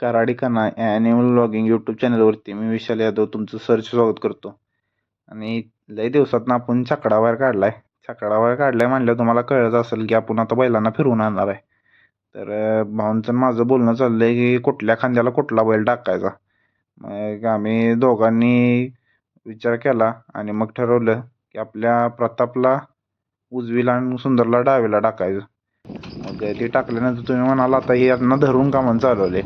कराडीखाना या animal blogging YouTube चॅनलवरती मी विशाल यादव तुमचं सरचे स्वागत करतो. आणि लय दिवसातनं आपण छकडा काढला आहे छकडा बाहेर काढला आहे तुम्हाला कळत असेल की आपण आता बैलांना फिरवून आणणार आहे. तर भाऊंचं माझं बोलणं चाललं आहे की कुठल्या खांद्याला कुठला बैल टाकायचा. मग आम्ही दोघांनी विचार केला आणि मग ठरवलं की आपल्या प्रतापला उजवीला आणि सुंदरला डावीला टाकायचं. मग ते टाकल्यानंतर तुम्ही म्हणाल आता हे यांना धरून का म्हणून चालवले.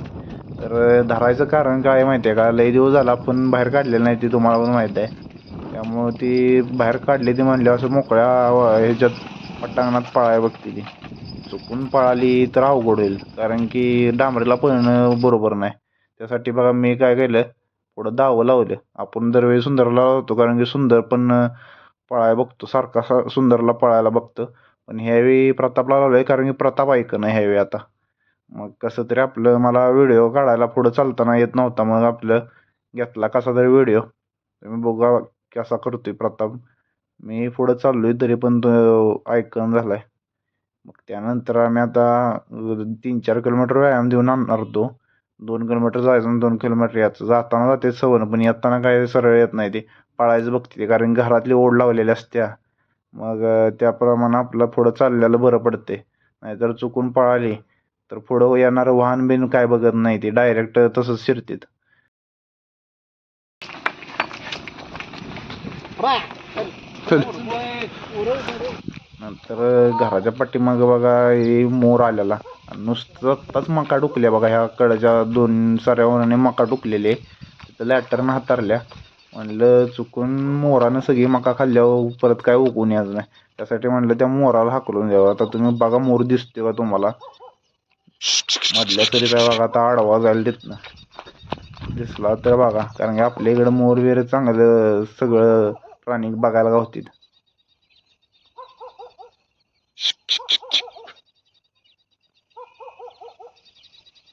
तर धरायचं कारण काय माहिती आहे का? लई दिवस झाला आपण बाहेर काढलेलं नाही ते तुम्हाला पण माहीत आहे. त्यामुळं ती बाहेर काढली ती म्हणल्यावर असं मोकळ्या ह्याच्यात पटांगणात पळाय बघते ती. चुकून पळाली तर अवघड होईल. कारण की डांबरीला पळणं बरोबर नाही. त्यासाठी बघा मी काय केलं पुढं दावं लावलं. आपण दरवेळी सुंदरला लावतो कारण की सुंदर पण पळायला पळाय बघतो. सारखा सुंदरला पळायला बघतो. पण ह्यावेळी प्रतापला लावलं आहे कारण की प्रताप ऐकणं ह्यावेळी आता. मग कसं तरी आपलं मला व्हिडिओ काढायला पुढं चालताना येत नव्हता मग आपलं घेतला कसा तरी व्हिडिओ तुम्ही बघा कसा करतोय प्रताप. मी पुढं चाललोय तरी पण तो ऐकून झालाय. मग त्यानंतर आम्ही आता तीन चार किलोमीटर व्यायाम देऊन आणणार होतो. दोन किलोमीटर जायचं आणि दोन किलोमीटर यायचं. जाताना जाते सवन पण येताना काय सरळ येत नाही ते. पळायचं बघते ते कारण घरातली ओढ लावलेली असत्या. मग त्याप्रमाणे आपलं पुढं चाललेलं बरं पडते नाहीतर चुकून पळाली. तर पुढं येणारं वाहन बिन काय बघत नाही ते डायरेक्ट तसंच शिरतात. नंतर घराच्या पाठीमागं बघा हे मोर आलेला. नुसतं आत्ताच मका डुकल्या बघा ह्या कडच्या दोन साऱ्या वराने मका डुकलेले. तिथं लॅटरनं हातारल्या. म्हणलं चुकून मोरानं सगळी मका खाल्ल्यावर परत काय उकून यायचं नाही. त्यासाठी म्हणलं त्या मोराला हाकलून द्यावं. आता तुम्ही बघा मोर दिसते का तुम्हाला? मधल्या तरी काय बघा आता आडवा देत ना दिसला तर बघा कारण की आपल्या इकडं मोर वगैरे चांगलं सगळं प्राणी बघायला गावतील.